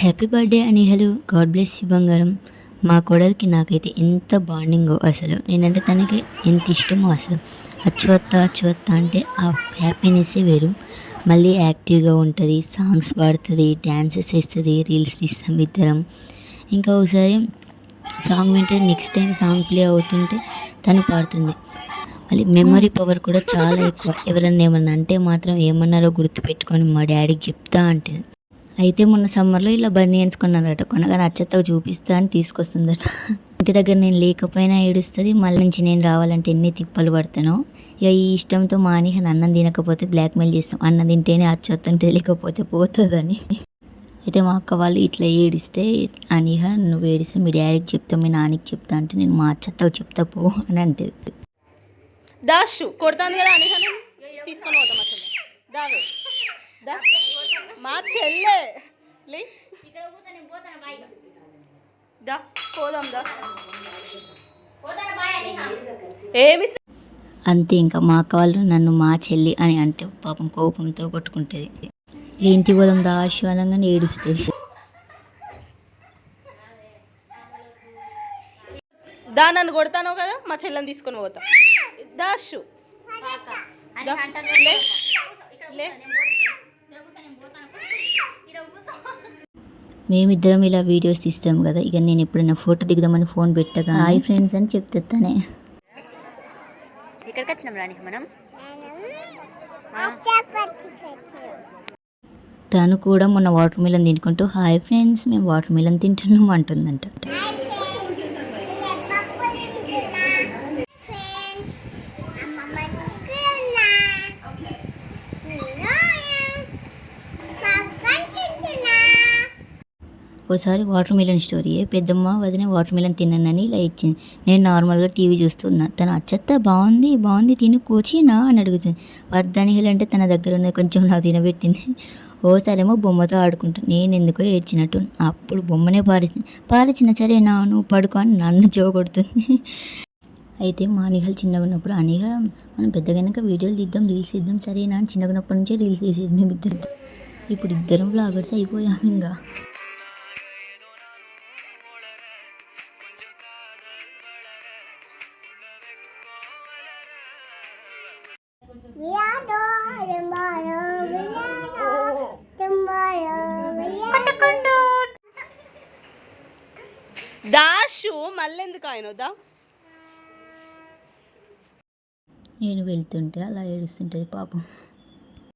Happy birthday అని hello God bless you బంగారం మా కోడలికి నాకైతే ఎంత బాండింగో అసలు. నేనంటే తనకి ఎంత ఇష్టమో అసలు. అచ్చువత్త అచ్చువత్త అంటే ఆ హ్యాపీనెస్సే వేరు. మళ్ళీ యాక్టివ్గా ఉంటుంది సాంగ్స్ పాడుతుంది డ్యాన్సెస్ వేస్తుంది రీల్స్ తీస్తాం ఇద్దరం. ఇంకా ఒకసారి సాంగ్ వింటే నెక్స్ట్ టైం సాంగ్ ప్లే అవుతుంటే తను పాడుతుంది. మళ్ళీ మెమరీ పవర్ కూడా చాలా ఎక్కువ. ఎవరన్నా ఏమన్నా అంటే మాత్రం ఏమన్నారో గుర్తుపెట్టుకొని మా డాడీకి చెప్తా అంటే అయితే మొన్న సమ్మర్లో ఇలా బనియన్స్ కొన్నారట కొనగా అచ్చత్తగా చూపిస్తా అని తీసుకొస్తుందట. ఇంటి దగ్గర నేను లేకపోయినా ఏడుస్తుంది. మళ్ళీ నుంచి నేను రావాలంటే ఎన్ని తిప్పలు పడతానో. ఇక ఈ ఇష్టంతో మానిహని అన్నం తినకపోతే బ్లాక్మెయిల్ చేస్తాం. అన్నం తింటేనే అచ్చొత్తంటే లేకపోతే పోతుందని. అయితే మా అక్క వాళ్ళు ఇట్లా ఏడిస్తే అనిహ నువ్వు ఏడిస్తే మీ డాడీకి చెప్తా మీ నాన్నకి చెప్తా అంటే నేను మా అచ్చత్తకు చెప్తా పో అని అంటే దాషు కొడతాను కదా అనిహ తీసుకొని పోతాం అసలు దావే దా. మా చెల్లె. దా పోదాం దా. ఏమి అంతే ఇంకా మా అక్క వాళ్ళు నన్ను మా చెల్లి అని అంటే పాపం కోపంతో కొట్టుకుంటుంది. ఏంటి పోదాం దాషు అనగానే ఏడుస్తుంది. దా నన్ను కొడతాను కదా మా చెల్లెని తీసుకొని పోతా. దాషు దా. లే. మేమిద్దరం ఇలా వీడియోస్ తీస్తాం కదా. ఇక నేను ఎప్పుడైనా ఫోటో దిగుదామని ఫోన్ పెట్టగా హాయ్ ఫ్రెండ్స్ అని చెప్తానే ఎక్కడికి వచ్చినాం రానికి మనం? తను కూడా మొన్న వాటర్ మిలన్ తినుకుంటూ హాయ్ ఫ్రెండ్స్ మేము వాటర్ మిలన్ తింటున్నాం అంటుందంట. ఓసారి వాటర్ మిలన్ స్టోరీ. పెద్దమ్మ వదిన వాటర్ మిలన్ తిన్నానని ఇలా ఇచ్చింది. నేను నార్మల్గా టీవీ చూస్తున్నా. తను అచ్చత్త బాగుంది బాగుంది తిని కూర్చినా అని అడుగుతుంది. వర్ధానిహలు అంటే తన దగ్గర ఉన్న కొంచెం నాకు తినబెట్టింది. ఓసారేమో బొమ్మతో ఆడుకుంటాను నేను ఎందుకో ఏడ్చినట్టు అప్పుడు బొమ్మనే పారిచింది పారిచిన సరే నా నువ్వు పడుకో అని నన్ను జోగొడుతుంది అయితే మా అనిహలు చిన్నగా ఉన్నప్పుడు అనిహ మనం పెద్దగైనాక వీడియోలు తీద్దాం రీల్స్ తీద్దాం సరేనా అని చిన్నగా ఉన్నప్పటి నుంచే రీల్స్ తీసేది మేము ఇద్దరు ఇప్పుడు ఇద్దరం బ్లాగర్స్ అయిపోయాం ఇంకా. దాషు మళ్ళీ ఎందుకు ఆయన వద్దా? నేను వెళ్తుంటే అలా ఏడుస్తుంటుంది పాపం.